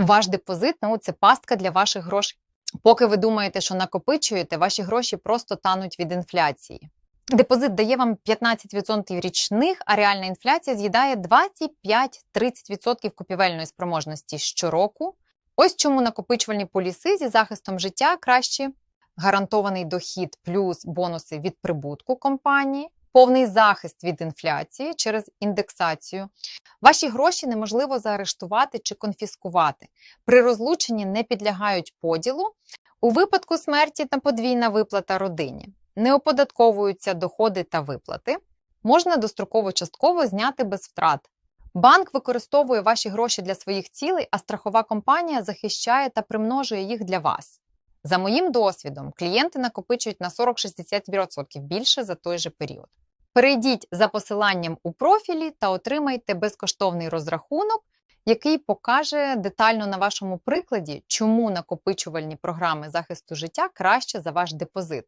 Ваш депозит ну, це пастка для ваших грошей. Поки ви думаєте, що накопичуєте, ваші гроші просто тануть від інфляції. Депозит дає вам 15% річних, а реальна інфляція з'їдає 25-30% купівельної спроможності щороку. Ось чому накопичувальні поліси зі захистом життя краще гарантований дохід плюс бонуси від прибутку компанії, повний захист від інфляції через індексацію. Ваші гроші неможливо заарештувати чи конфіскувати. При розлученні не підлягають поділу. У випадку смерті та подвійна виплата родині не оподатковуються доходи та виплати. Можна достроково частково зняти без втрат. Банк використовує ваші гроші для своїх цілей, а страхова компанія захищає та примножує їх для вас. За моїм досвідом, клієнти накопичують на 40-60% більше за той же період. Перейдіть за посиланням у профілі та отримайте безкоштовний розрахунок, який покаже детально на вашому прикладі, чому накопичувальні програми захисту життя краще за ваш депозит.